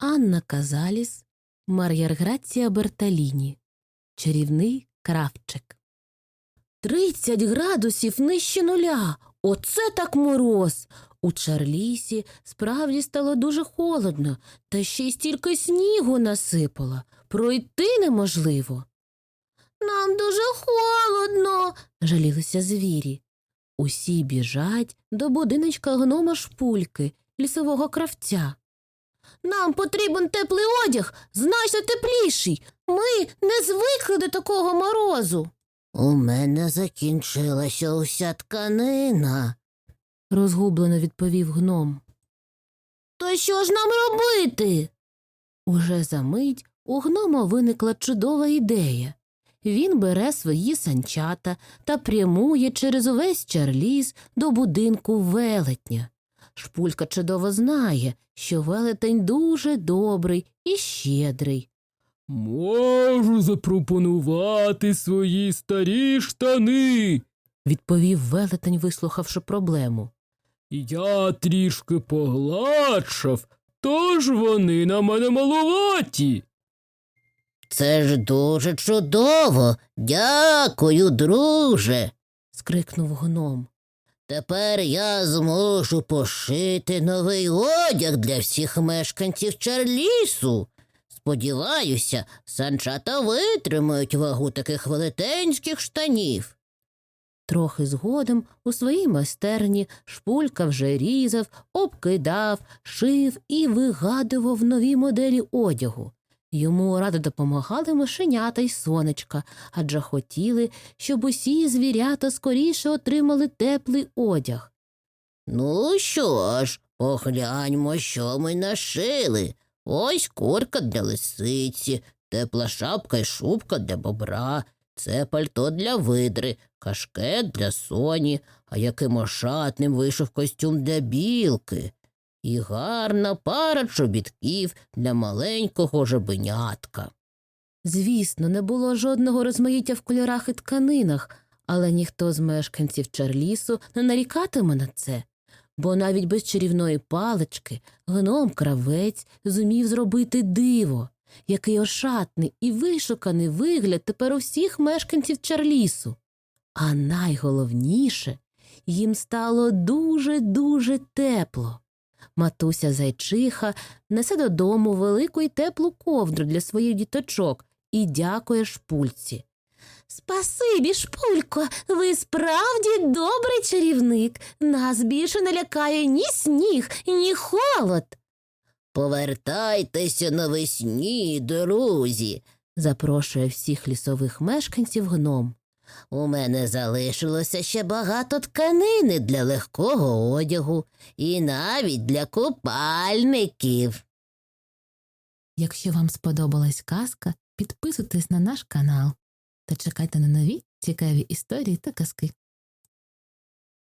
Анна Казаліс, Мар'яр Грація Берталіні, чарівний кравчик. Тридцять градусів нижче нуля. Оце так мороз. У Чарлісі справді стало дуже холодно, та ще й стільки снігу насипало. Пройти неможливо. Нам дуже холодно, жалілися звірі. Усі біжать до будиночка гнома шпульки, лісового кравця. Нам потрібен теплий одяг, значно тепліший. Ми не звикли до такого морозу. У мене закінчилася уся тканина. розгублено відповів гном. То що ж нам робити? Уже за мить у гнома виникла чудова ідея. Він бере свої санчата та прямує через увесь чарліз до будинку велетня. Шпулька чудово знає, що велетень дуже добрий і щедрий. Можу запропонувати свої старі штани. Відповів велетень, вислухавши проблему. Я трішки погладшав, тож вони на мене малуваті. Це ж дуже чудово. Дякую, друже. скрикнув гном. Тепер я зможу пошити новий одяг для всіх мешканців Чарлісу. Сподіваюся, санчата витримають вагу таких велетенських штанів. Трохи згодом у своїй майстерні шпулька вже різав, обкидав, шив і вигадував нові моделі одягу. Йому радо допомагали мишенята й сонечка, адже хотіли, щоб усі звірята скоріше отримали теплий одяг. Ну що ж, погляньмо, що ми нашили. Ось курка для лисиці, тепла шапка і шубка для бобра, це пальто для видри, кашкет для соні, а яким ошатним вийшов костюм для білки. І гарна пара чобітків для маленького жабенятка. Звісно, не було жодного розмаїття в кольорах і тканинах, але ніхто з мешканців Чарлісу не нарікатиме на це, бо навіть без чарівної палички гном кравець зумів зробити диво, який ошатний і вишуканий вигляд тепер у всіх мешканців Чарлісу. А найголовніше їм стало дуже дуже тепло. Матуся зайчиха несе додому велику й теплу ковдру для своїх діточок і дякує шпульці. Спасибі, шпулько, ви справді добрий чарівник. Нас більше не лякає ні сніг, ні холод. Повертайтеся навесні, друзі. запрошує всіх лісових мешканців гном. У мене залишилося ще багато тканини для легкого одягу і навіть для купальників. Якщо вам сподобалась казка, підписуйтесь на наш канал та чекайте на нові цікаві історії та казки.